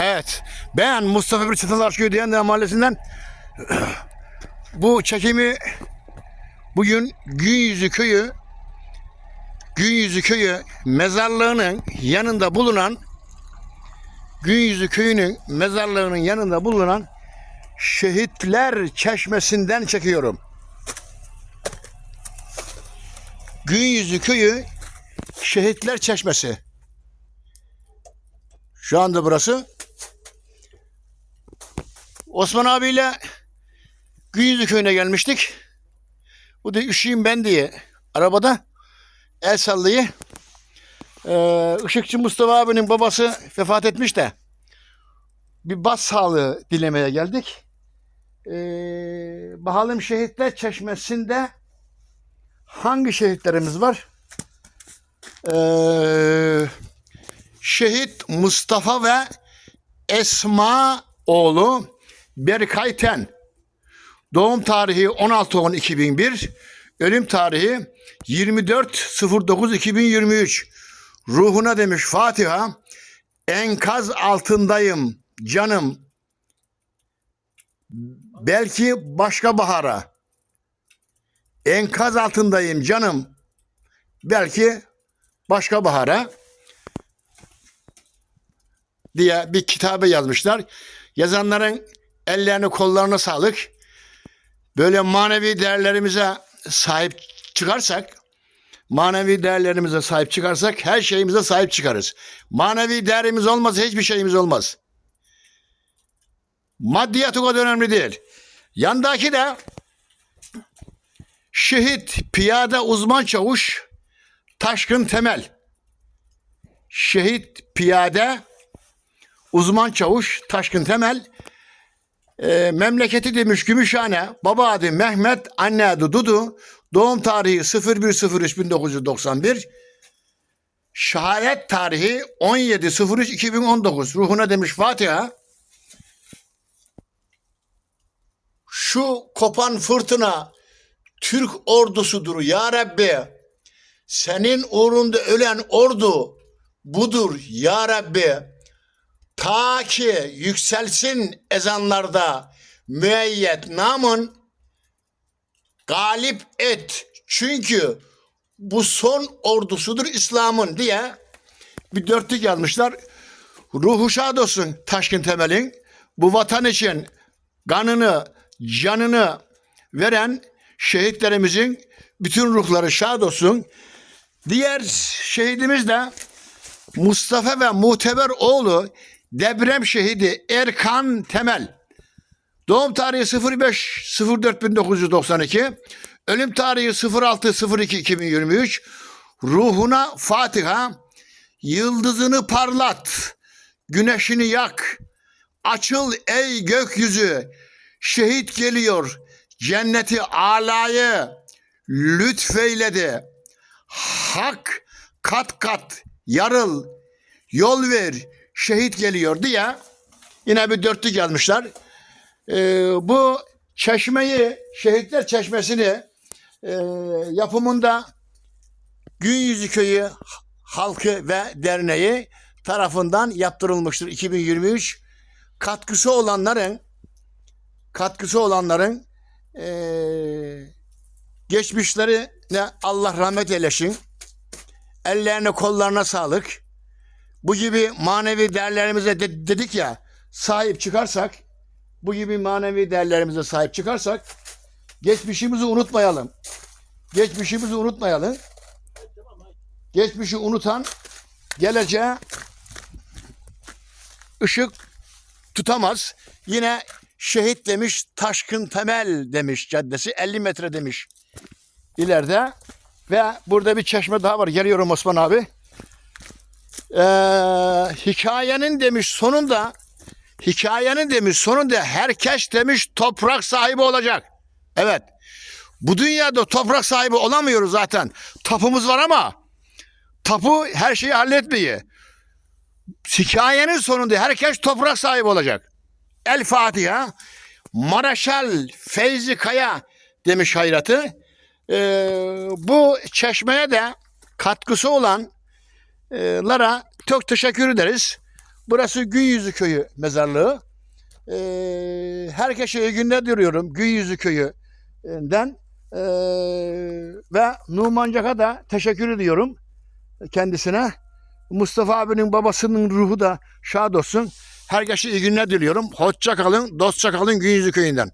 Evet. Ben Mustafa Bir Çatal diyen de mahallesinden bu çekimi bugün Günyüzü köyü Günyüzü köyü mezarlığının yanında bulunan Günyüzü köyünün mezarlığının yanında bulunan Şehitler Çeşmesi'nden çekiyorum. Günyüzü köyü Şehitler Çeşmesi. Şu anda burası. Osman abiyle Günyüzü köyüne gelmiştik. Bu da üşüyüm ben diye arabada el sallıyı. Ee, Işıkçı Mustafa abinin babası vefat etmiş de bir bas sağlığı dilemeye geldik. Ee, bakalım şehitler çeşmesinde hangi şehitlerimiz var? Ee, şehit Mustafa ve Esma oğlu Berkayten. Doğum tarihi 16-10-2001. Ölüm tarihi 24-09-2023. Ruhuna demiş Fatiha. Enkaz altındayım canım. Belki başka bahara. Enkaz altındayım canım. Belki başka bahara diye bir kitabı yazmışlar. Yazanların ellerini kollarına sağlık. Böyle manevi değerlerimize sahip çıkarsak, manevi değerlerimize sahip çıkarsak her şeyimize sahip çıkarız. Manevi değerimiz olmazsa hiçbir şeyimiz olmaz. Maddiyat o kadar önemli değil. Yandaki de şehit, piyade uzman çavuş, taşkın temel. Şehit, piyade, uzman çavuş Taşkın Temel e, memleketi demiş Gümüşhane, baba adı Mehmet, anne adı Dudu, doğum tarihi 01.03.1991, şehadet tarihi 17.03.2019, ruhuna demiş Fatiha, şu kopan fırtına Türk ordusudur ya Rabbi, senin uğrunda ölen ordu budur ya Rabbi, Ta ki yükselsin ezanlarda müeyyet namın galip et. Çünkü bu son ordusudur İslam'ın diye bir dörtlük yazmışlar. Ruhu şad olsun Taşkın Temel'in. Bu vatan için kanını, canını veren şehitlerimizin bütün ruhları şad olsun. Diğer şehidimiz de Mustafa ve Muhteber oğlu deprem şehidi Erkan Temel. Doğum tarihi 05 04 1992. Ölüm tarihi 06 02 2023. Ruhuna Fatiha. Yıldızını parlat. Güneşini yak. Açıl ey gökyüzü. Şehit geliyor. Cenneti alayı lütfeyledi. Hak kat kat yarıl. Yol ver şehit geliyor diye yine bir dörtlük yazmışlar. Ee, bu çeşmeyi, şehitler çeşmesini e, yapımında Günyüzü Köyü Halkı ve Derneği tarafından yaptırılmıştır 2023. Katkısı olanların katkısı olanların e, geçmişlerine Allah rahmet eylesin. Ellerine kollarına sağlık bu gibi manevi değerlerimize de- dedik ya sahip çıkarsak bu gibi manevi değerlerimize sahip çıkarsak geçmişimizi unutmayalım. Geçmişimizi unutmayalım. Geçmişi unutan geleceğe ışık tutamaz. Yine şehit demiş, taşkın temel demiş caddesi 50 metre demiş ileride. Ve burada bir çeşme daha var. Geliyorum Osman abi e, hikayenin demiş sonunda hikayenin demiş sonunda herkes demiş toprak sahibi olacak. Evet. Bu dünyada toprak sahibi olamıyoruz zaten. Tapumuz var ama tapu her şeyi halletmeyi. Hikayenin sonunda herkes toprak sahibi olacak. El Fatiha. Maraşal Feyzi Kaya demiş hayratı. Ee, bu çeşmeye de katkısı olan lara çok teşekkür ederiz. Burası Günyüzü Köyü mezarlığı. Ee, herkese iyi günler diliyorum Günyüzü Köyü'nden. Ee, ve Numancak'a da teşekkür ediyorum kendisine. Mustafa abinin babasının ruhu da şad olsun. Herkese iyi günler diliyorum. Hoşça kalın, dostça kalın Günyüzü Köyü'nden.